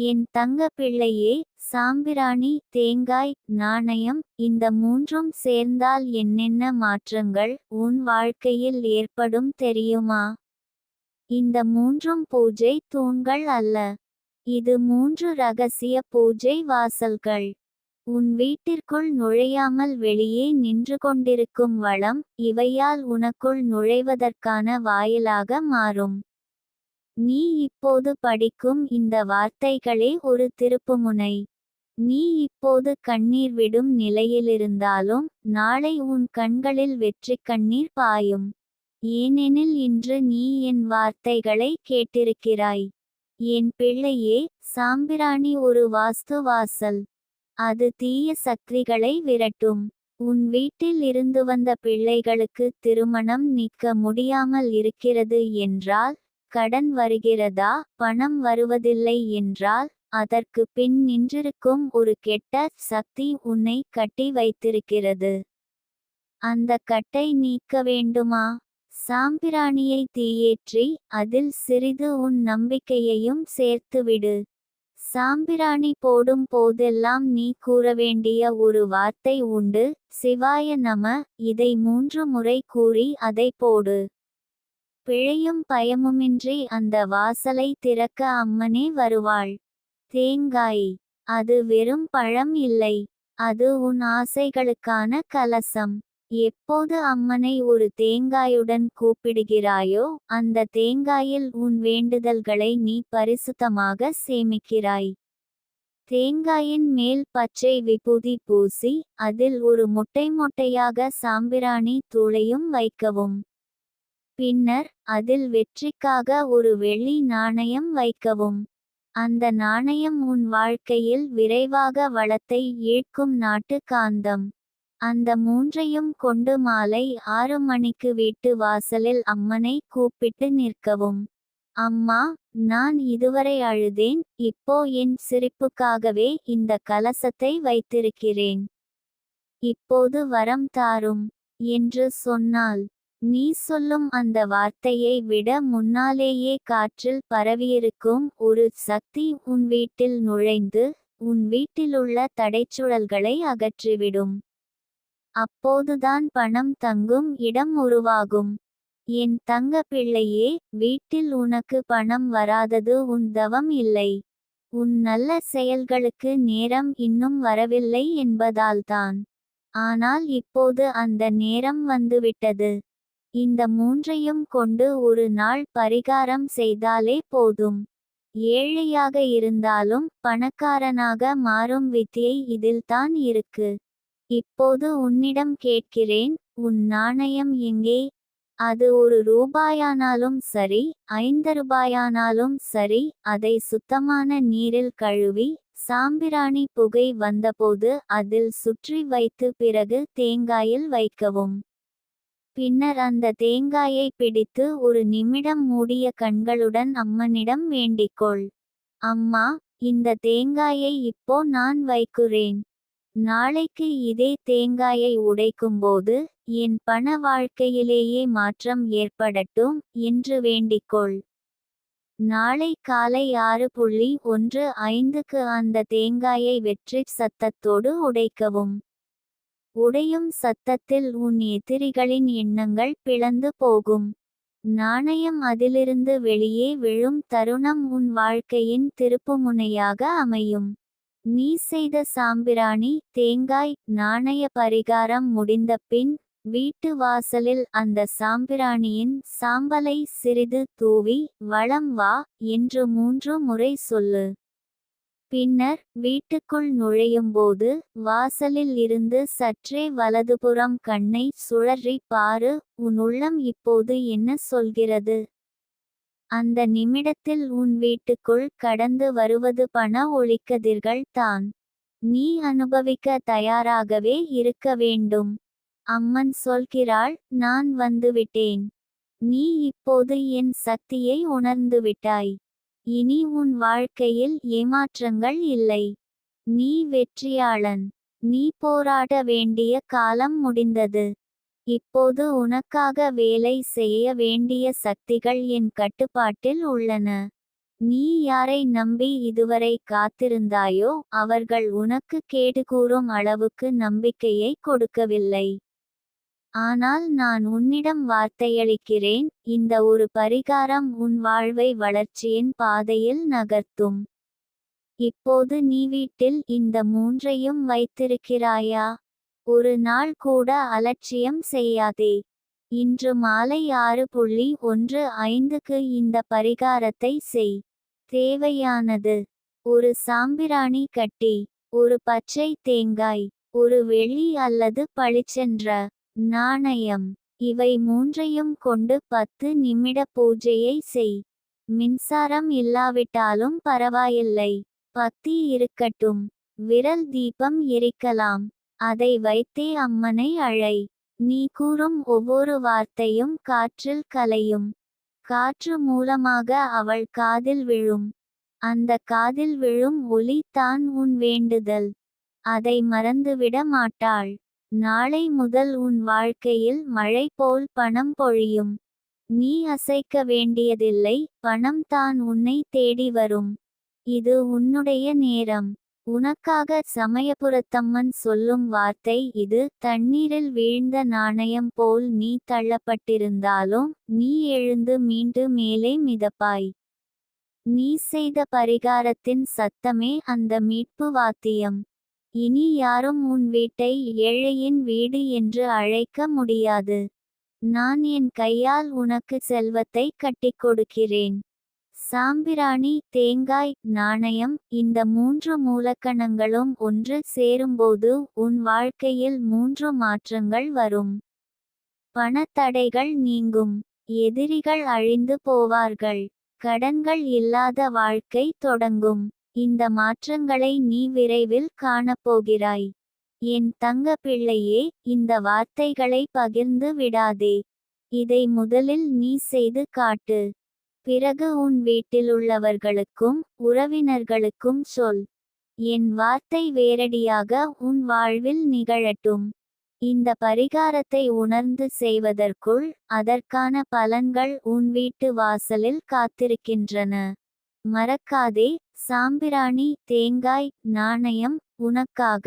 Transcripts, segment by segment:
என் தங்க பிள்ளையே சாம்பிராணி தேங்காய் நாணயம் இந்த மூன்றும் சேர்ந்தால் என்னென்ன மாற்றங்கள் உன் வாழ்க்கையில் ஏற்படும் தெரியுமா? இந்த மூன்றும் பூஜை தூண்கள் அல்ல. இது மூன்று ரகசிய பூஜை வாசல்கள். உன் வீட்டிற்குள் நுழையாமல் வெளியே நின்று கொண்டிருக்கும் வளம் இவையால் உனக்குள் நுழைவதற்கான வாயிலாக மாறும். நீ இப்போது படிக்கும் இந்த வார்த்தைகளே ஒரு திருப்புமுனை. நீ இப்போது கண்ணீர் விடும் நிலையிலிருந்தாலும் நாளை உன் கண்களில் வெற்றி கண்ணீர் பாயும். ஏனெனில் இன்று நீ என் வார்த்தைகளை கேட்டிருக்கிறாய். என் பிள்ளையே சாம்பிராணி ஒரு வாஸ்து வாசல். அது தீய சக்திகளை விரட்டும். உன் வீட்டில் இருந்து வந்த பிள்ளைகளுக்கு திருமணம் நிற்க முடியாமல் இருக்கிறது என்றால் கடன் வருகிறதா? பணம் வருவதில்லை என்றால் அதற்கு பின் நின்றிருக்கும் ஒரு கெட்ட சக்தி உன்னை கட்டி வைத்திருக்கிறது. அந்த கட்டை நீக்க வேண்டுமா? சாம்பிராணியை தீயேற்றி அதில் சிறிது உன் நம்பிக்கையையும் சேர்த்துவிடு சாம்பிராணி போடும் போதெல்லாம் நீ கூற வேண்டிய ஒரு வார்த்தை உண்டு. சிவாய நம இதை மூன்று முறை கூறி அதை போடு. பிழையும் பயமுமின்றி அந்த வாசலை திறக்க அம்மனே வருவாள். தேங்காய். அது வெறும் பழம் இல்லை. அது உன் ஆசைகளுக்கான கலசம். எப்போது அம்மனை ஒரு தேங்காயுடன் கூப்பிடுகிறாயோ அந்த தேங்காயில் உன் வேண்டுதல்களை நீ பரிசுத்தமாக சேமிக்கிறாய். தேங்காயின் மேல் பச்சை விபூதி பூசி அதில் ஒரு முட்டை மொட்டையாக சாம்பிராணி தூளையும் வைக்கவும். பின்னர் அதில் வெற்றிக்காக ஒரு வெள்ளி நாணயம் வைக்கவும். அந்த நாணயம் உன் வாழ்க்கையில் விரைவாக வளத்தை ஈர்க்கும் நாட்டு காந்தம். அந்த மூன்றையும் கொண்டு மாலை ஆறு மணிக்கு வீட்டு வாசலில் அம்மனை கூப்பிட்டு நிற்கவும். அம்மா நான் இதுவரை அழுதேன் இப்போ என் சிரிப்புக்காகவே இந்த கலசத்தை வைத்திருக்கிறேன். இப்போது வரம் தாரும் என்று சொன்னாள். நீ சொல்லும் அந்த வார்த்தையை விட முன்னாலேயே காற்றில் பரவியிருக்கும் ஒரு சக்தி உன் வீட்டில் நுழைந்து உன் வீட்டிலுள்ள தடைச்சுழல்களை அகற்றிவிடும். அப்போதுதான் பணம் தங்கும் இடம் உருவாகும். என் தங்க பிள்ளையே வீட்டில் உனக்கு பணம் வராதது உன் தவம் இல்லை. உன் நல்ல செயல்களுக்கு நேரம் இன்னும் வரவில்லை என்பதால்தான். ஆனால் இப்போது அந்த நேரம் வந்துவிட்டது. இந்த மூன்றையும் கொண்டு ஒரு நாள் பரிகாரம் செய்தாலே போதும். ஏழையாக இருந்தாலும் பணக்காரனாக மாறும் வித்தியை இதில்தான் இருக்கு. இப்போது உன்னிடம் கேட்கிறேன் உன் நாணயம் எங்கே? அது ஒரு ரூபாயானாலும் சரி ஐந்து ரூபாயானாலும் சரி அதை சுத்தமான நீரில் கழுவி சாம்பிராணி புகை வந்தபோது அதில் சுற்றி வைத்து பிறகு தேங்காயில் வைக்கவும். பின்னர் அந்த தேங்காயை பிடித்து ஒரு நிமிடம் மூடிய கண்களுடன் அம்மனிடம் வேண்டிக்கொள். அம்மா இந்த தேங்காயை இப்போ நான் வைக்கிறேன். நாளைக்கு இதே தேங்காயை உடைக்கும்போது என் பண வாழ்க்கையிலேயே மாற்றம் ஏற்படட்டும் என்று வேண்டிக்கொள். நாளை காலை ஆறு புள்ளி ஒன்று ஐந்துக்கு அந்த தேங்காயை வெற்றி சத்தத்தோடு உடைக்கவும். உடையும் சத்தத்தில் உன் எதிரிகளின் எண்ணங்கள் பிளந்து போகும். நாணயம் அதிலிருந்து வெளியே விழும் தருணம் உன் வாழ்க்கையின் திருப்புமுனையாக அமையும். நீ செய்த சாம்பிராணி தேங்காய் நாணய பரிகாரம் முடிந்த பின் வீட்டு வாசலில் அந்த சாம்பிராணியின் சாம்பலை சிறிது தூவி வளம் வா என்று மூன்று முறை சொல்லு. பின்னர் வீட்டுக்குள் நுழையும்போது வாசலில் இருந்து சற்றே வலதுபுறம் கண்ணை சுழறி பாரு உன் உள்ளம் இப்போது என்ன சொல்கிறது? அந்த நிமிடத்தில் உன் வீட்டுக்குள் கடந்து வருவது பண ஒளிக்கதிர்கள் தான். நீ அனுபவிக்க தயாராகவே இருக்க வேண்டும். அம்மன் சொல்கிறாள் நான் வந்துவிட்டேன். நீ இப்போது என் சக்தியை உணர்ந்துவிட்டாய். இனி உன் வாழ்க்கையில் ஏமாற்றங்கள் இல்லை. நீ வெற்றியாளன். நீ போராட வேண்டிய காலம் முடிந்தது. இப்போது உனக்காக வேலை செய்ய வேண்டிய சக்திகள் என் கட்டுப்பாட்டில் உள்ளன. நீ யாரை நம்பி இதுவரை காத்திருந்தாயோ அவர்கள் உனக்கு கேடு கூறும் அளவுக்கு நம்பிக்கையை கொடுக்கவில்லை. ஆனால் நான் உன்னிடம் வார்த்தையளிக்கிறேன் இந்த ஒரு பரிகாரம் உன் வாழ்வை வளர்ச்சியின் பாதையில் நகர்த்தும். இப்போது நீ வீட்டில் இந்த மூன்றையும் வைத்திருக்கிறாயா? ஒரு நாள் கூட அலட்சியம் செய்யாதே. இன்று மாலை ஆறு புள்ளி ஒன்று ஐந்துக்கு இந்த பரிகாரத்தை செய். தேவையானது. ஒரு சாம்பிராணி கட்டி ஒரு பச்சை தேங்காய் ஒரு வெள்ளி அல்லது பளிச்சென்ற. நாணயம். இவை மூன்றையும் கொண்டு பத்து நிமிட பூஜையை செய். மின்சாரம் இல்லாவிட்டாலும் பரவாயில்லை. பத்தி இருக்கட்டும். விரல் தீபம் எரிக்கலாம். அதை வைத்தே அம்மனை அழை. நீ கூறும் ஒவ்வொரு வார்த்தையும் காற்றில் கலையும். காற்று மூலமாக அவள் காதில் விழும். அந்த காதில் விழும் ஒலி தான் உன் வேண்டுதல். அதை மறந்துவிட மாட்டாள். நாளை முதல் உன் வாழ்க்கையில் மழை போல் பணம் பொழியும். நீ அசைக்க வேண்டியதில்லை பணம் தான் உன்னை தேடி வரும். இது உன்னுடைய நேரம். உனக்காக சமயபுரத்தம்மன் சொல்லும் வார்த்தை இது தண்ணீரில் வீழ்ந்த நாணயம் போல் நீ தள்ளப்பட்டிருந்தாலும் நீ எழுந்து மீண்டு மேலே மிதப்பாய். நீ செய்த பரிகாரத்தின் சத்தமே அந்த மீட்பு வாத்தியம். இனி யாரும் உன் வீட்டை ஏழையின் வீடு என்று அழைக்க முடியாது. நான் என் கையால் உனக்கு செல்வத்தை கட்டிக் கொடுக்கிறேன். சாம்பிராணி தேங்காய் நாணயம் இந்த மூன்று மூலக்கணங்களும் ஒன்று சேரும்போது உன் வாழ்க்கையில் மூன்று மாற்றங்கள் வரும். பணத்தடைகள் நீங்கும். எதிரிகள் அழிந்து போவார்கள். கடன்கள் இல்லாத வாழ்க்கை தொடங்கும். இந்த மாற்றங்களை நீ விரைவில் காணப்போகிறாய். என் தங்க பிள்ளையே இந்த வார்த்தைகளை பகிர்ந்து விடாதே. இதை முதலில் நீ செய்து காட்டு. பிறகு உன் வீட்டிலுள்ளவர்களுக்கும் உறவினர்களுக்கும் சொல். என் வார்த்தை வேரடியாக உன் வாழ்வில் நிகழட்டும். இந்த பரிகாரத்தை உணர்ந்து செய்வதற்குள் அதற்கான பலன்கள் உன் வீட்டு வாசலில் காத்திருக்கின்றன. மறக்காதே சாம்பிராணி தேங்காய் நாணயம் உனக்காக.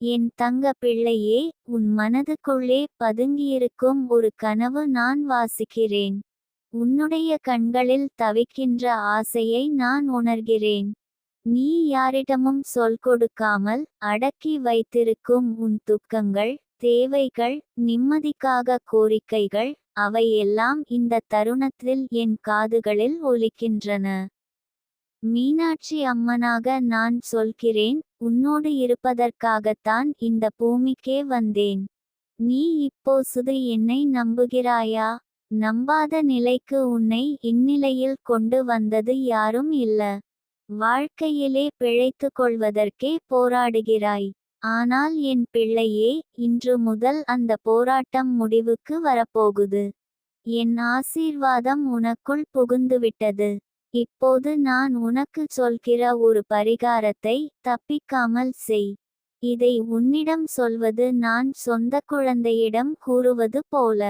என் தங்க பிள்ளையே உன் மனதுக்குள்ளே பதுங்கியிருக்கும் ஒரு கனவு நான் வாசிக்கிறேன். உன்னுடைய கண்களில் தவிக்கின்ற ஆசையை நான் உணர்கிறேன். நீ யாரிடமும் சொல் கொடுக்காமல் அடக்கி வைத்திருக்கும் உன் துக்கங்கள் தேவைகள் நிம்மதிக்காக கோரிக்கைகள் அவையெல்லாம் இந்த தருணத்தில் என் காதுகளில் ஒலிக்கின்றன. மீனாட்சி அம்மனாக நான் சொல்கிறேன் உன்னோடு இருப்பதற்காகத்தான் இந்த பூமிக்கே வந்தேன். நீ இப்போ சுது என்னை நம்புகிறாயா? நம்பாத நிலைக்கு உன்னை இந்நிலையில் கொண்டு வந்தது யாரும் இல்ல. வாழ்க்கையிலே பிழைத்து கொள்வதற்கே போராடுகிறாய். ஆனால் என் பிள்ளையே இன்று முதல் அந்த போராட்டம் முடிவுக்கு வரப்போகுது. என் ஆசீர்வாதம் உனக்குள் புகுந்துவிட்டது. இப்போது நான் உனக்கு சொல்கிற ஒரு பரிகாரத்தை தப்பிக்காமல் செய். இதை உன்னிடம் சொல்வது நான் சொந்த குழந்தையிடம் கூறுவது போல.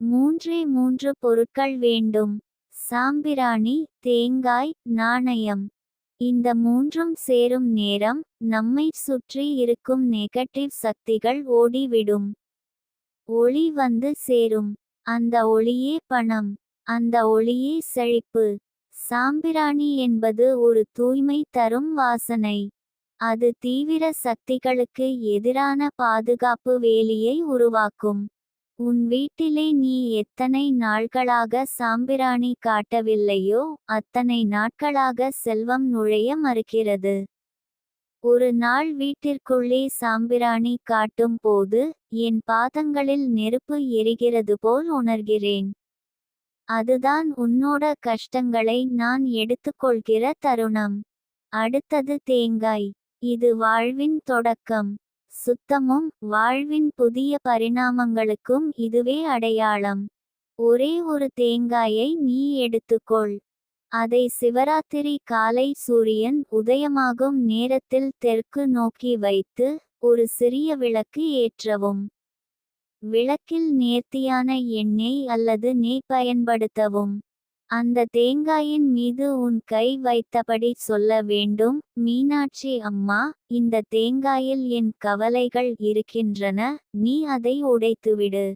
மூன்றே மூன்று பொருட்கள் வேண்டும். சாம்பிராணி தேங்காய் நாணயம். இந்த மூன்றும் சேரும் நேரம் நம்மை சுற்றி இருக்கும் நெகட்டிவ் சக்திகள் ஓடிவிடும். ஒளி வந்து சேரும். அந்த ஒளியே பணம். அந்த ஒளியே செழிப்பு. சாம்பிராணி என்பது ஒரு தூய்மை தரும் வாசனை. அது தீவிர சக்திகளுக்கு எதிரான பாதுகாப்பு வேலியை உருவாக்கும். உன் வீட்டிலே நீ எத்தனை நாட்களாக சாம்பிராணி காட்டவில்லையோ அத்தனை நாட்களாக செல்வம் நுழைய மறுக்கிறது. ஒரு நாள் வீட்டிற்குள்ளே சாம்பிராணி காட்டும் போது என் பாதங்களில் நெருப்பு எரிகிறது போல் உணர்கிறேன். அதுதான் உன்னோட கஷ்டங்களை நான் எடுத்துக்கொள்கிற தருணம். அடுத்தது தேங்காய். இது வாழ்வின் தொடக்கம். சுத்தமும் வாழ்வின் புதிய பரிணாமங்களுக்கும் இதுவே அடையாளம். ஒரே ஒரு தேங்காயை நீ எடுத்துக்கொள். அதை சிவராத்திரி காலை சூரியன் உதயமாகும் நேரத்தில் தெற்கு நோக்கி வைத்து ஒரு சிறிய விளக்கு ஏற்றவும். விளக்கில் நேர்த்தியான எண்ணெய் அல்லது நெய் பயன்படுத்தவும். அந்த தேங்காயின் மீது உன் கை வைத்தபடி சொல்ல வேண்டும் மீனாட்சி அம்மா இந்த தேங்காயில் என் கவலைகள் இருக்கின்றன நீ அதை உடைத்துவிடு.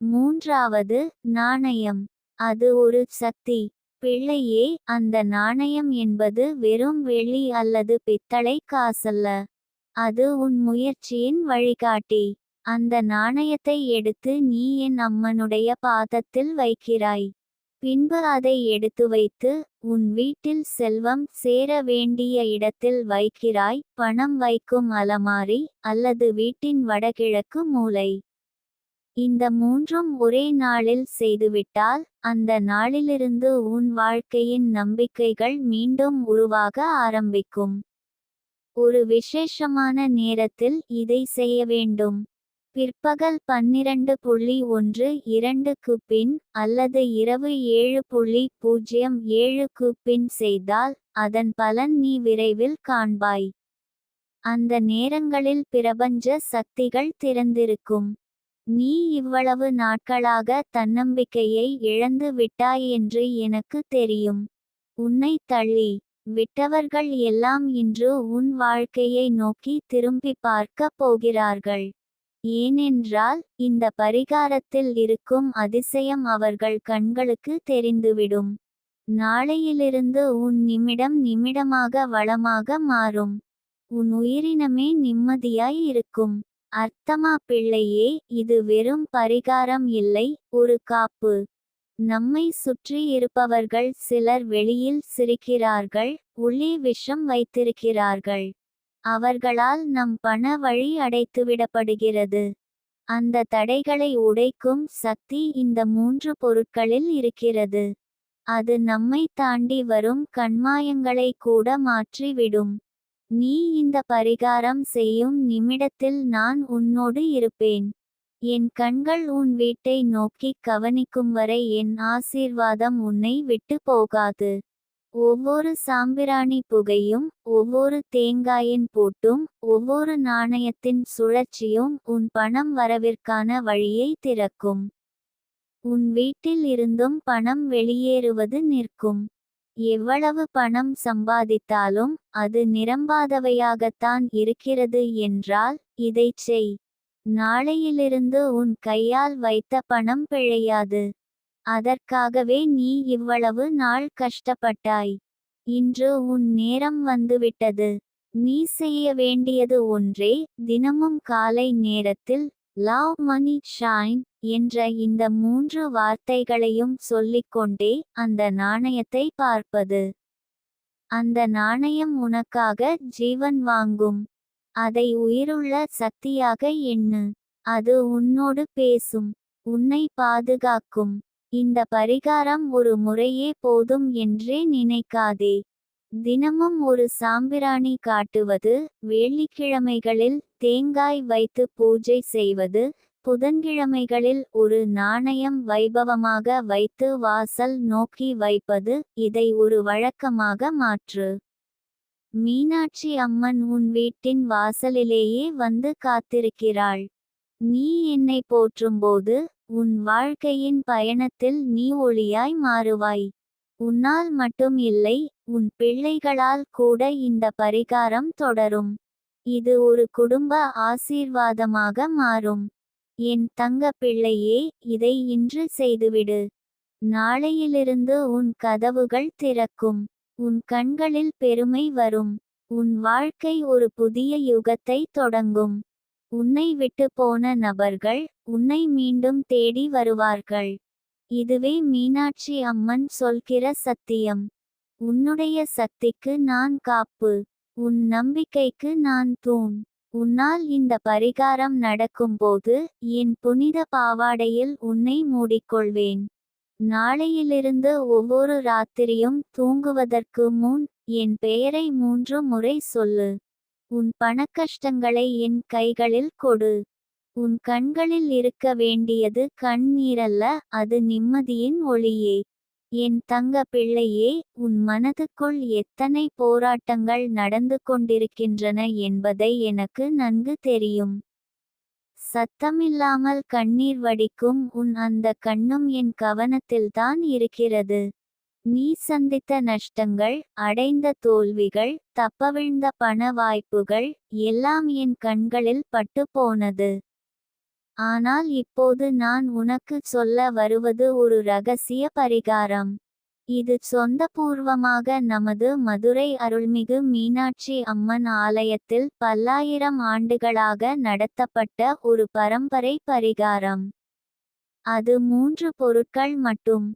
மூன்றாவது நாணயம். அது ஒரு சக்தி. பிள்ளையே அந்த நாணயம் என்பது வெறும் வெள்ளி அல்லது பித்தளை காசல்ல. அது உன் முயற்சியின் வழிகாட்டி. அந்த நாணயத்தை எடுத்து நீ என் அம்மனுடைய பாதத்தில் வைக்கிறாய். பின்பு அதை எடுத்து வைத்து உன் வீட்டில் செல்வம் சேர வேண்டிய இடத்தில் வைக்கிறாய். பணம் வைக்கும் அலமாரி அல்லது வீட்டின் வடகிழக்கு மூலை. இந்த மூன்றும் ஒரே நாளில் செய்துவிட்டால் அந்த நாளிலிருந்து உன் வாழ்க்கையின் நம்பிக்கைகள் மீண்டும் உருவாக ஆரம்பிக்கும். ஒரு விசேஷமான நேரத்தில் இதை செய்ய வேண்டும். பிற்பகல் பன்னிரண்டு புள்ளி ஒன்று இரண்டுக்கு பின் அல்லது இரவு ஏழு புள்ளி பூஜ்ஜியம் ஏழுக்கு பின் செய்தால் அதன் பலன் நீ விரைவில் காண்பாய். அந்த நேரங்களில் பிரபஞ்ச சக்திகள் திறந்திருக்கும். நீ இவ்வளவு நாட்களாக தன்னம்பிக்கையை இழந்து விட்டாய் என்று எனக்கு தெரியும். உன்னை தள்ளி விட்டவர்கள் எல்லாம் இன்று உன் வாழ்க்கையை நோக்கி திரும்பி பார்க்கப் போகிறார்கள். ஏனென்றால் இந்த பரிகாரத்தில் இருக்கும் அதிசயம் அவர்கள் கண்களுக்கு தெரிந்துவிடும். நாளையிலிருந்து உன் நிமிடம் நிமிடமாக வளமாக மாறும். உன் உயிரினமே நிம்மதியாய் இருக்கும். அர்த்தமா பிள்ளையே இது வெறும் பரிகாரம் இல்லை ஒரு காப்பு. நம்மை சுற்றி இருப்பவர்கள் சிலர் வெளியில் சிரிக்கிறார்கள் உள்ளே விஷம் வைத்திருக்கிறார்கள். அவர்களால் நம் பண வழி அடைத்துவிடப்படுகிறது அந்த தடைகளை உடைக்கும் சக்தி இந்த மூன்று பொருட்களில் இருக்கிறது. அது நம்மை தாண்டி வரும் கண்மாயங்களை கூட மாற்றிவிடும். நீ இந்த பரிகாரம் செய்யும் நிமிடத்தில் நான் உன்னோடு இருப்பேன். என் கண்கள் உன் வீட்டை நோக்கி கவனிக்கும் வரை என் ஆசீர்வாதம் உன்னை விட்டு போகாது. ஒவ்வொரு சாம்பிராணி புகையும் ஒவ்வொரு தேங்காயின் பூட்டும் ஒவ்வொரு நாணயத்தின் சுழற்சியும் உன் பணம் வரவிற்கான வழியை திறக்கும். உன் வீட்டில் இருந்தும் பணம் வெளியேறுவது நிற்கும். எவ்வளவு பணம் சம்பாதித்தாலும் அது நிரம்பாதவையாகத்தான் இருக்கிறது என்றால் இதைச் செய். நாளையிலிருந்து உன் கையால் வைத்த பணம் பிழையாது. அதற்காகவே நீ இவ்வளவு நாள் கஷ்டப்பட்டாய். இன்று உன் நேரம் வந்துவிட்டது. நீ செய்ய வேண்டியது ஒன்றே தினமும் காலை நேரத்தில் லவ் மணி ஷைன் என்ற இந்த மூன்று வார்த்தைகளையும் சொல்லிக்கொண்டே அந்த நாணயத்தை பார்ப்பது. அந்த நாணயம் உனக்காக ஜீவன் வாங்கும். அதை உயிருள்ள சக்தியாக எண்ணு. அது உன்னோடு பேசும். உன்னை பாதுகாக்கும். இந்த பரிகாரம் ஒரு முறையே போதும் என்றே நினைக்காதே. தினமும் ஒரு சாம்பிராணி காட்டுவது வெள்ளிக்கிழமைகளில் தேங்காய் வைத்து பூஜை செய்வது புதன்கிழமைகளில் ஒரு நாணயம் வைபவமாக வைத்து வாசல் நோக்கி வைப்பது இதை ஒரு வழக்கமாக மாற்று. மீனாட்சி அம்மன் உன் வீட்டின் வாசலிலேயே வந்து காத்திருக்கிறாள். நீ என்னை போற்றும்போது உன் வாழ்க்கையின் பயணத்தில் நீ ஒளியாய் மாறுவாய். உன்னால் மட்டும் இல்லை உன் பிள்ளைகளால் கூட இந்த பரிகாரம் தொடரும். இது ஒரு குடும்ப ஆசீர்வாதமாக மாறும். என் தங்க பிள்ளையே இதை இன்று செய்துவிடு. நாளையிலிருந்து உன் கதவுகள் திறக்கும். உன் கண்களில் பெருமை வரும். உன் வாழ்க்கை ஒரு புதிய யுகத்தை தொடங்கும். உன்னை விட்டு போன நபர்கள் உன்னை மீண்டும் தேடி வருவார்கள். இதுவே மீனாட்சி அம்மன் சொல்கிற சத்தியம். உன்னுடைய சக்திக்கு நான் காப்பு. உன் நம்பிக்கைக்கு நான் தூண். உன்னால் இந்த பரிகாரம் நடக்கும்போது என் புனித பாவாடையில் உன்னை மூடிக்கொள்வேன். நாளையிலிருந்து ஒவ்வொரு ராத்திரியும் தூங்குவதற்கு முன் என் பெயரை மூன்று முறை சொல்லு. உன் பணக்கஷ்டங்களை என் கைகளில் கொடு. உன் கண்களில் இருக்க வேண்டியது கண்ணீரல்ல அது நிம்மதியின் ஒளியே. என் தங்க பிள்ளையே உன் மனதுக்குள் எத்தனை போராட்டங்கள் நடந்து கொண்டிருக்கின்றன என்பதை எனக்கு நன்கு தெரியும். சத்தமில்லாமல் கண்ணீர் வடிக்கும் உன் அந்த கண்ணும் என் கவனத்தில்தான் இருக்கிறது. நீ சந்தித்த நஷ்டங்கள் அடைந்த தோல்விகள் தப்பவிழ்ந்த பண வாய்ப்புகள் எல்லாம் என் கண்களில் பட்டு போனது ஆனால் இப்போது நான் உனக்கு சொல்ல வருவது ஒரு ரகசிய பரிகாரம். இது சொந்தபூர்வமாக நமது மதுரை அருள்மிகு மீனாட்சி அம்மன் ஆலயத்தில் பல்லாயிரம் ஆண்டுகளாக நடத்தப்பட்ட ஒரு பரம்பரை பரிகாரம். அது மூன்று பொருட்கள் மட்டும்.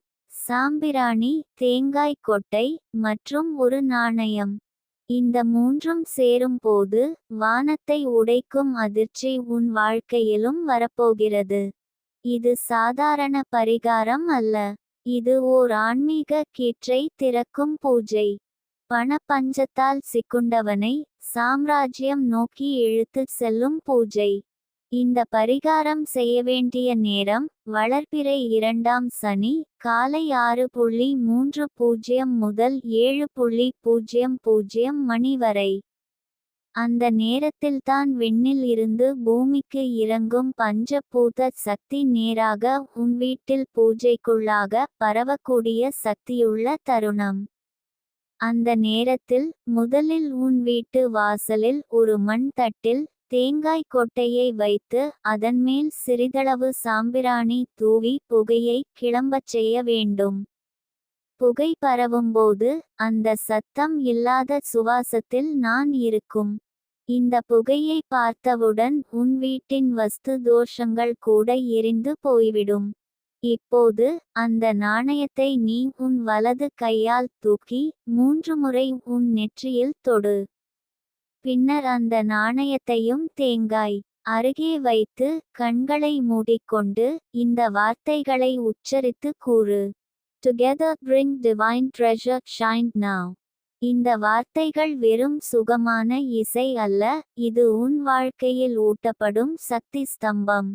சாம்பிராணி தேங்காய் கொட்டை மற்றும் ஒரு நாணயம். இந்த மூன்றும் சேரும்போது வானத்தை உடைக்கும் அதிர்ச்சி உன் வாழ்க்கையிலும் வரப்போகிறது. இது சாதாரண பரிகாரம் அல்ல. இது ஓர் ஆன்மீக கீற்றை திறக்கும் பூஜை. பண பஞ்சத்தால் சிக்குண்டவனை சாம்ராஜ்யம் நோக்கி இழுத்துச் செல்லும் பூஜை. இந்த பரிகாரம் செய்ய வேண்டிய நேரம் வளர்பிறை இரண்டாம் சனி காலை ஆறு புள்ளி மூன்று பூஜ்ஜியம் முதல் ஏழு புள்ளி பூஜ்ஜியம் பூஜ்ஜியம் மணி வரை. அந்த நேரத்தில்தான் விண்ணில் இருந்து பூமிக்கு இறங்கும் பஞ்சபூத சக்தி நேராக உன் வீட்டில் பூஜைக்குள்ளாக பரவக்கூடிய சக்தியுள்ள தருணம். அந்த நேரத்தில் முதலில் உன் வீட்டு வாசலில் ஒரு மண் தட்டில் தேங்காய் கொட்டையை வைத்து அதன்மேல் சிறிதளவு சாம்பிராணி தூவி புகையை கிளம்பச் செய்ய வேண்டும். புகை பரவும்போது அந்த சத்தம் இல்லாத சுவாசத்தில் நான் இருக்கும். இந்த புகையை பார்த்தவுடன் உன் வீட்டின் வஸ்து தோஷங்கள் கூட எரிந்து போய்விடும். இப்போது அந்த நாணயத்தை நீ உன் வலது கையால் தூக்கி மூன்று முறை உன் நெற்றியில் தொடு. பின்னர் அந்த நாணயத்தையும் தேங்காய் அருகே வைத்து கண்களை மூடிக்கொண்டு இந்த வார்த்தைகளை உச்சரித்து கூறு. Together bring divine treasure shine now இந்த வார்த்தைகள் வெறும் சுகமான இசை அல்ல இது உன் வாழ்க்கையில் ஊட்டப்படும் சக்தி ஸ்தம்பம்.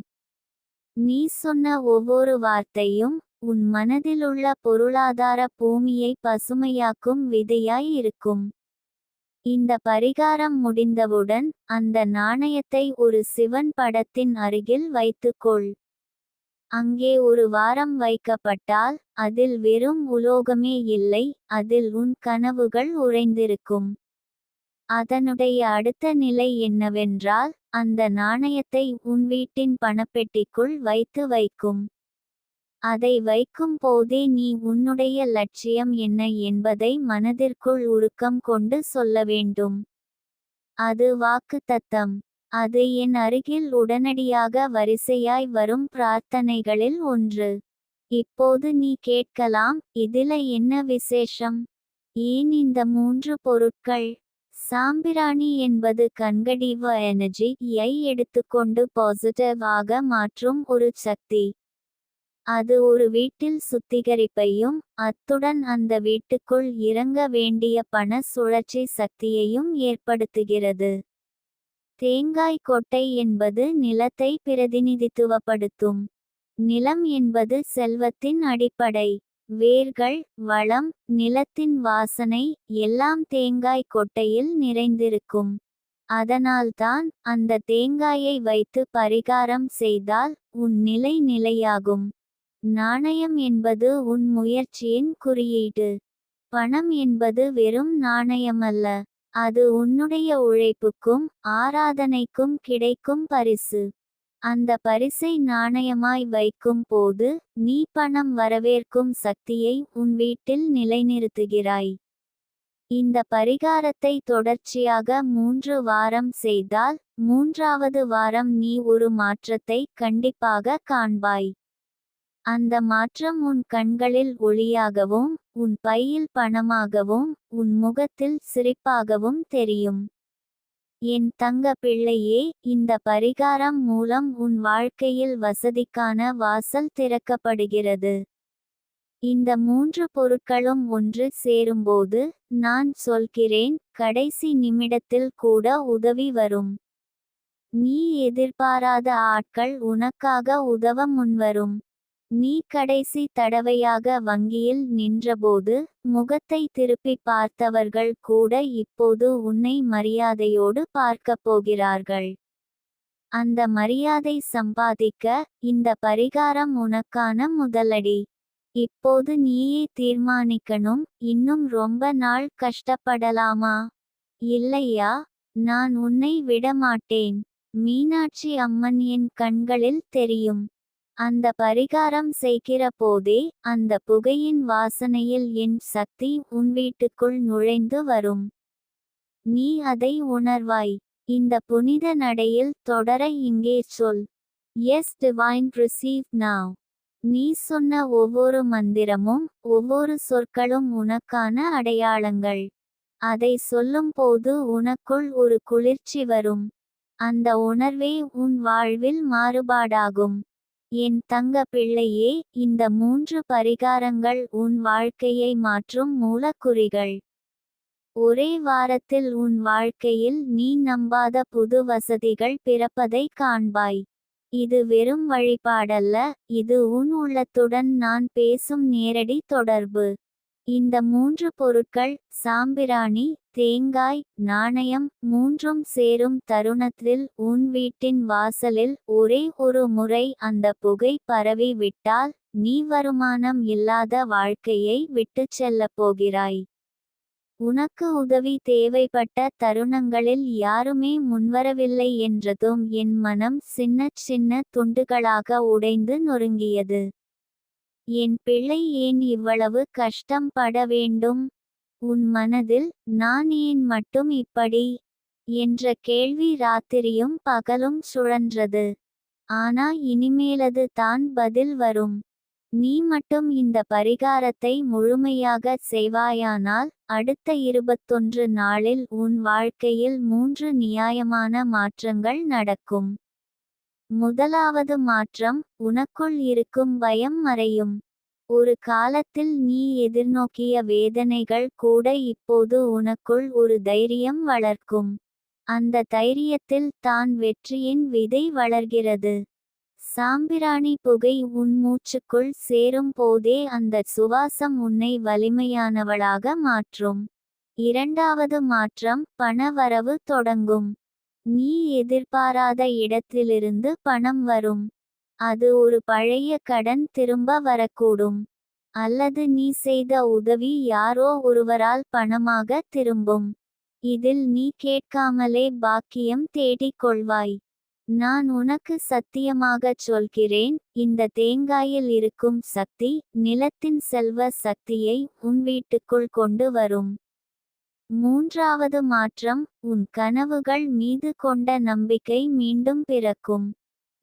நீ சொன்ன ஒவ்வொரு வார்த்தையும் உன் மனதிலுள்ள பொருளாதார பூமியை பசுமையாக்கும் விதையாய் இருக்கும். இந்த பரிகாரம் முடிந்தவுடன் அந்த நாணயத்தை ஒரு சிவன் படத்தின் அருகில் வைத்துக்கொள். அங்கே ஒரு வாரம் வைக்கப்பட்டால் அதில் வெறும் உலோகமே இல்லை அதில் உன் கனவுகள் உறைந்திருக்கும். அதனுடைய அடுத்த நிலை என்னவென்றால் அந்த நாணயத்தை உன் வீட்டின் பணப்பெட்டிக்குள் வைத்து வைக்கும். அதை வைக்கும் போதே நீ உன்னுடைய லட்சியம் என்ன என்பதை மனதிற்குள் உருக்கம் கொண்டு சொல்ல வேண்டும். அது வாக்கு தத்தம் அது என் அருகில் உடனடியாக வரிசையாய் வரும் பிரார்த்தனைகளில் ஒன்று. இப்போது நீ கேட்கலாம் இதில என்ன விசேஷம்? ஏன் இந்த மூன்று பொருட்கள்? சாம்பிராணி என்பது கண்கடிவ எனர்ஜி யை எடுத்துக்கொண்டு பாசிட்டிவ் ஆக மாற்றும் ஒரு சக்தி. அது ஒரு வீட்டில் சுத்திகரிப்பையும் அத்துடன் அந்த வீட்டுக்குள் இறங்க வேண்டிய பண சுழற்சி சக்தியையும் ஏற்படுத்துகிறது. தேங்காய் கொட்டை என்பது நிலத்தை பிரதிநிதித்துவப்படுத்தும். நிலம் என்பது செல்வத்தின் அடிப்படை. வேர்கள் வளம் நிலத்தின் வாசனை எல்லாம் தேங்காய் கொட்டையில் நிறைந்திருக்கும். அதனால்தான் அந்த தேங்காயை வைத்து பரிகாரம் செய்தால் உன் நிலை நிலையாகும். நாணயம் என்பது உன் முயற்சியின் குறியீடு. பணம் என்பது வெறும் நாணயமல்ல. அது உன்னுடைய உழைப்புக்கும் ஆராதனைக்கும் கிடைக்கும் பரிசு. அந்த பரிசை நாணயமாய் வைக்கும் போது நீ பணம் வரவேற்கும் சக்தியை உன் வீட்டில் நிலைநிறுத்துகிறாய். இந்த பரிகாரத்தை தொடர்ச்சியாக மூன்று வாரம் செய்தால் மூன்றாவது வாரம் நீ ஒரு மாற்றத்தை கண்டிப்பாக காண்பாய். அந்த மாற்றம் உன் கண்களில் ஒளியாகவும் உன் பையில் பணமாகவும் உன் முகத்தில் சிரிப்பாகவும் தெரியும். என் தங்க பிள்ளையே இந்த பரிகாரம் மூலம் உன் வாழ்க்கையில் வசதிக்கான வாசல் திறக்கப்படுகிறது. இந்த மூன்று பொருட்களும் ஒன்று சேரும்போது நான் சொல்கிறேன் கடைசி நிமிடத்தில் கூட உதவி வரும். நீ எதிர்பாராத ஆட்கள் உனக்காக உதவ முன்வரும். நீ கடைசி தடவையாக வங்கியில் நின்றபோது முகத்தை திருப்பி பார்த்தவர்கள் கூட இப்போது உன்னை மரியாதையோடு பார்க்கப் போகிறார்கள். அந்த மரியாதை சம்பாதிக்க இந்த பரிகாரம் உனக்கான முதலடி. இப்போது நீயே தீர்மானிக்கணும் இன்னும் ரொம்ப நாள் கஷ்டப்படலாமா? இல்லையா? நான் உன்னை விடமாட்டேன். மீனாட்சி அம்மன் என் கண்களில் தெரியும். அந்த பரிகாரம் செய்கிற போதே அந்த புகையின் வாசனையில் என் சக்தி உன் வீட்டுக்குள் நுழைந்து வரும். நீ அதை உணர்வாய். இந்த புனித நடையில் தொடர இங்கே சொல். எஸ் டிவைன் ரிசீவ் நாவ் நீ சொன்ன ஒவ்வொரு மந்திரமும் ஒவ்வொரு சொற்களும் உனக்கான அடையாளங்கள். அதை சொல்லும்போது உனக்குள் ஒரு குளிர்ச்சி வரும். அந்த உணர்வே உன் வாழ்வில் மாறுபாடாகும். என் தங்க பிள்ளையே இந்த மூன்று பரிகாரங்கள் உன் வாழ்க்கையை மாற்றும் மூலக்குறிகள். ஒரே வாரத்தில் உன் வாழ்க்கையில் நீ நம்பாத புது வசதிகள் பிறப்பதை காண்பாய். இது வெறும் வழிபாடல்ல இது உன் உள்ளத்துடன் நான் பேசும் நேரடி தொடர்பு. இந்த மூன்று பொருட்கள் சாம்பிராணி தேங்காய் நாணயம் மூன்றும் சேரும் தருணத்தில் உன் வீட்டின் வாசலில் ஒரே ஒரு முறை அந்த புகை பரவி விட்டால் நீ வருமானம் இல்லாத வாழ்க்கையை விட்டுச் செல்லப் போகிறாய். உனக்கு உதவி தேவைப்பட்ட தருணங்களில் யாருமே முன்வரவில்லை என்றதும் என் மனம் சின்னச் சின்ன துண்டுகளாக உடைந்து நொறுங்கியது. என் பிள்ளை ஏன் இவ்வளவு கஷ்டம் பட வேண்டும்? உன் மனதில் நான் ஏன் மட்டும் இப்படி? என்ற கேள்வி ராத்திரியும் பகலும் சுழன்றது. ஆனா இனிமேலது தான் பதில் வரும். நீ மட்டும் இந்த பரிகாரத்தை முழுமையாக செய்வாயானால் அடுத்த இருபத்தொன்று நாளில் உன் வாழ்க்கையில் மூன்று நியாயமான மாற்றங்கள் நடக்கும். முதலாவது மாற்றம் உனக்குள் இருக்கும் பயம் மறையும். ஒரு காலத்தில் நீ எதிர்நோக்கிய வேதனைகள் கூட இப்போது உனக்குள் ஒரு தைரியம் வளர்க்கும். அந்த தைரியத்தில் தான் வெற்றியின் விதை வளர்கிறது. சாம்பிராணி புகை உன் மூச்சுக்குள் சேரும் போதே அந்த சுவாசம் உன்னை வலிமையானவளாக மாற்றும். இரண்டாவது மாற்றம் பணவரவு தொடங்கும். நீ எதிர்பாராத இடத்திலிருந்து பணம் வரும். அது ஒரு பழைய கடன் திரும்ப வரக்கூடும். அல்லது நீ செய்த உதவி யாரோ ஒருவரால் பணமாக திரும்பும். இதில் நீ கேட்காமலே பாக்கியம் தேடிக் கொள்வாய். நான் உனக்கு சத்தியமாகச் சொல்கிறேன். இந்த தேங்காயில் இருக்கும் சக்தி நிலத்தின் செல்வ சக்தியை உன் வீட்டுக்குள் கொண்டு வரும். மூன்றாவது மாற்றம் உன் கனவுகள் மீது கொண்ட நம்பிக்கை மீண்டும் பிறக்கும்.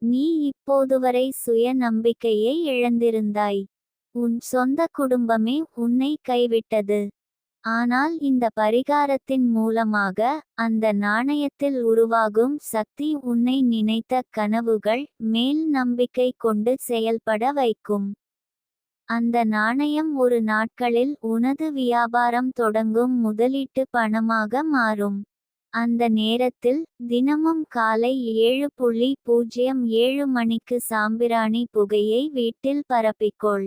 நீ இப்போதுவரை சுய நம்பிக்கையை இழந்திருந்தாய். உன் சொந்த குடும்பமே உன்னை கைவிட்டது. ஆனால் இந்த பரிகாரத்தின் மூலமாக அந்த நாணயத்தில் உருவாகும் சக்தி உன்னை நினைத்த கனவுகள் மேல் நம்பிக்கை கொண்டு செயல்பட வைக்கும். அந்த நாணயம் ஒரு நாட்களில் உனது வியாபாரம் தொடங்கும் முதலீட்டு பணமாக மாறும். அந்த நேரத்தில் தினமும் காலை ஏழு புள்ளி பூஜ்ஜியம் ஏழு மணிக்கு சாம்பிராணி புகையை வீட்டில் பரப்பிக்கொள்.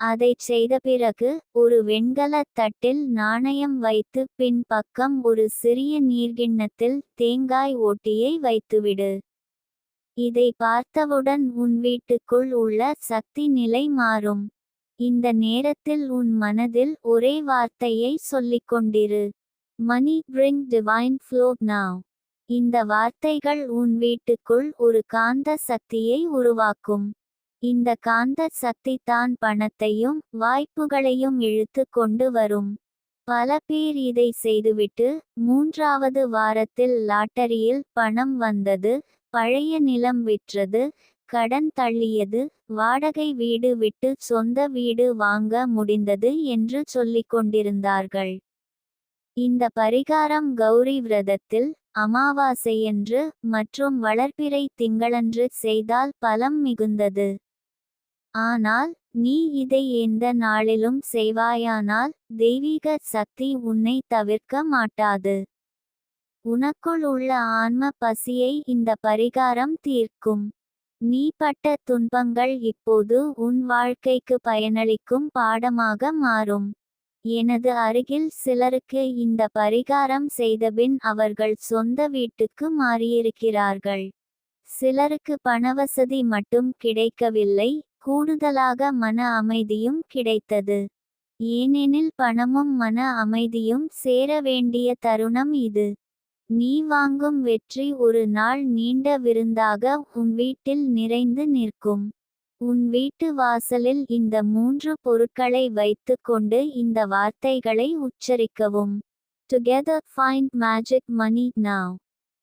அதைச் செய்த பிறகு ஒரு வெண்கல தட்டில் நாணயம் வைத்து பின் பக்கம் ஒரு சிறிய நீர்கிண்ணத்தில் தேங்காய் ஓட்டியை வைத்துவிடு. இதை பார்த்தவுடன் உன் வீட்டுக்குள் உள்ள சக்தி நிலை மாறும். இந்த நேரத்தில் உன் மனதில் ஒரே வார்த்தையை சொல்லிக் கொண்டிரு. Money bring divine flow now இந்த வார்த்தைகள் உன் வீட்டுக்குள் ஒரு காந்த சக்தியை உருவாக்கும். இந்த காந்த சக்தி தான் பணத்தையும் வாய்ப்புகளையும் இழுத்து கொண்டு வரும். பல பேர் இதை செய்துவிட்டு மூன்றாவது வாரத்தில் லாட்டரியில் பணம் வந்தது. பழைய நிலம் விற்றது கடன் தள்ளியது வாடகை வீடு விட்டு சொந்த வீடு வாங்க முடிந்தது என்று சொல்லிக் கொண்டிருந்தார்கள். இந்த பரிகாரம் கௌரி விரதத்தில் அமாவாசையன்று மற்றும் வளர்ப்பிறை திங்களன்று செய்தால் பலம் மிகுந்தது. ஆனால் நீ இதை எந்த நாளிலும் செய்வாயானால் தெய்வீக சக்தி உன்னை தவிர்க்க மாட்டாது. உனக்குள் உள்ள ஆன்ம பசியை இந்த பரிகாரம் தீர்க்கும். நீ பட்ட துன்பங்கள் இப்போது உன் வாழ்க்கைக்கு பயனளிக்கும் பாடமாக மாறும். எனது அருகில் சிலருக்கு இந்த பரிகாரம் செய்தபின் அவர்கள் சொந்த வீட்டுக்கு மாறியிருக்கிறார்கள். சிலருக்கு பணவசதி மட்டும் கிடைக்கவில்லை கூடுதலாக மன அமைதியும் கிடைத்தது. ஏனெனில் பணமும் மன அமைதியும் சேர வேண்டிய தருணம் இது. நீ வாங்கும் வெற்றி ஒரு நாள் நீண்ட விருந்தாக உன் வீட்டில் நிறைந்து நிற்கும். உன் வீட்டு வாசலில் இந்த மூன்று பொருட்களை வைத்துக்கொண்டு இந்த வார்த்தைகளை உச்சரிக்கவும். Together find magic money now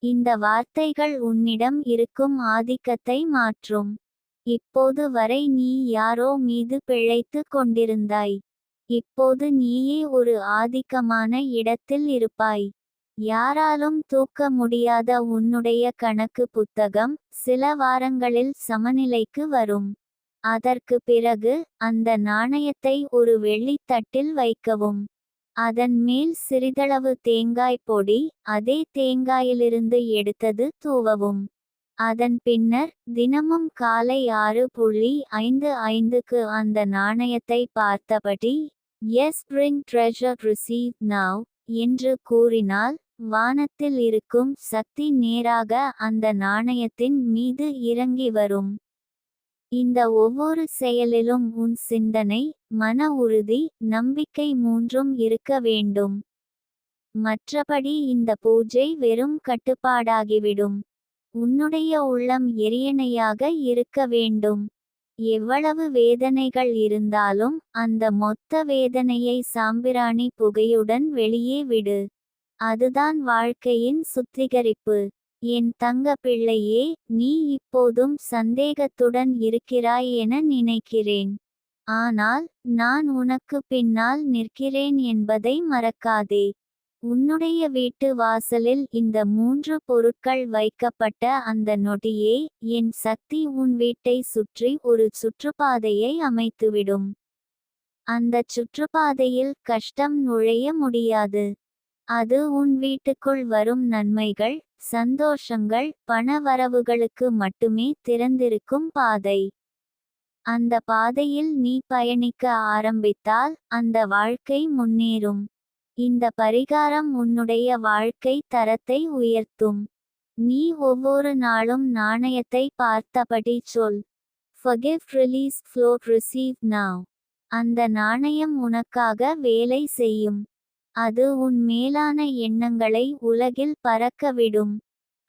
இந்த வார்த்தைகள் உன்னிடம் இருக்கும் ஆதிக்கத்தை மாற்றும். இப்போது வரை நீ யாரோ மீது பிழைத்து கொண்டிருந்தாய். இப்போது நீயே ஒரு ஆதிக்கமான இடத்தில் இருப்பாய். யாராலும் தூக்க முடியாத உன்னுடைய கணக்கு புத்தகம் சில வாரங்களில் சமநிலைக்கு வரும். அதற்கு பிறகு அந்த நாணயத்தை ஒரு வெள்ளித்தட்டில் வைக்கவும். அதன் மேல் சிறிதளவு தேங்காய் பொடி அதே தேங்காயிலிருந்து எடுத்தது தூவவும். அதன் பின்னர் தினமும் காலை ஆறு புள்ளி ஐந்து ஐந்துக்கு அந்த நாணயத்தை பார்த்தபடி yes bring treasure receive now என்று கூறினால் வானத்தில் இருக்கும் சக்தி நேராக அந்த நாணயத்தின் மீது இறங்கி வரும். இந்த ஒவ்வொரு செயலிலும் உன் சிந்தனை மன உறுதி நம்பிக்கை மூன்றும் இருக்க வேண்டும். மற்றபடி இந்த பூஜை வெறும் கட்டுப்பாடாகிவிடும். உன்னுடைய உள்ளம் எரியணையாக இருக்க வேண்டும். எவ்வளவு வேதனைகள் இருந்தாலும் அந்த மொத்த வேதனையை சாம்பிராணி புகையுடன் வெளியே விடு. அதுதான் வாழ்க்கையின் சுத்திகரிப்பு. என் தங்க பிள்ளையே நீ இப்போதும் சந்தேகத்துடன் இருக்கிறாய் என நினைக்கிறேன். ஆனால் நான் உனக்கு பின்னால் நிற்கிறேன் என்பதை மறக்காதே. உன்னுடைய வீட்டு வாசலில் இந்த மூன்று பொருட்கள் வைக்கப்பட்ட அந்த நொடியே என் சக்தி உன் வீட்டை சுற்றி ஒரு சுற்றுப்பாதையை அமைத்துவிடும். அந்தச் சுற்றுப்பாதையில் கஷ்டம் நுழைய முடியாது. அது உன் வீட்டுக்குள் வரும் நன்மைகள் சந்தோஷங்கள் பண வரவுகளுக்கு மட்டுமே திறந்திருக்கும் பாதை. அந்த பாதையில் நீ பயணிக்க ஆரம்பித்தால் அந்த வாழ்க்கை முன்னேறும். இந்த பரிகாரம் உன்னுடைய வாழ்க்கை தரத்தை உயர்த்தும். நீ ஒவ்வொரு நாளும் நாணயத்தை பார்த்தபடி சொல். Forgive release float receive now அந்த நாணயம் உனக்காக வேலை செய்யும். அது உன் மேலான எண்ணங்களை உலகில் பறக்கவிடும்.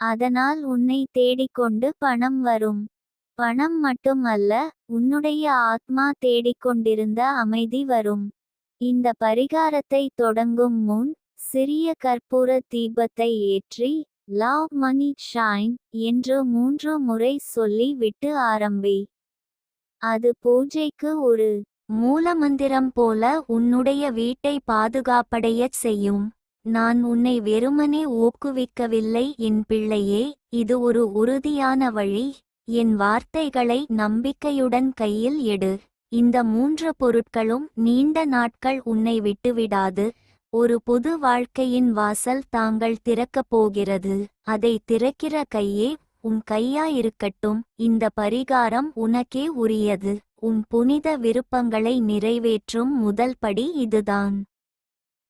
அதனால் உன்னை தேடிக்கொண்டு பணம் வரும். பணம் மட்டும் அல்ல உன்னுடைய ஆத்மா தேடிக்கொண்டிருந்த அமைதி வரும். இந்த பரிகாரத்தை தொடங்கும் முன் சிறிய கற்பூர தீபத்தை ஏற்றி லவ் மணி ஷைன் என்று மூன்று முறை சொல்லி விட்டு ஆரம்பி. அது பூஜைக்கு ஒரு மூலமந்திரம் போல உன்னுடைய வீட்டை பாதுகாப்படையச் செய்யும். நான் உன்னை வெறுமனே ஊக்குவிக்கவில்லை என் பிள்ளையே இது ஒரு உறுதியான வழி. என் வார்த்தைகளை நம்பிக்கையுடன் கையில் எடு. இந்த மூன்று பொருட்களும் நீண்ட நாட்கள் உன்னை விட்டுவிடாது. ஒரு புது வாழ்க்கையின் வாசல் தாங்கள் திறக்கப் போகிறது. அதை திறக்கிற கையே உன் கையாயிருக்கட்டும். இந்த பரிகாரம் உனக்கே உரியது. உன் புனித விருப்பங்களை நிறைவேற்றும் முதல் படி இதுதான்.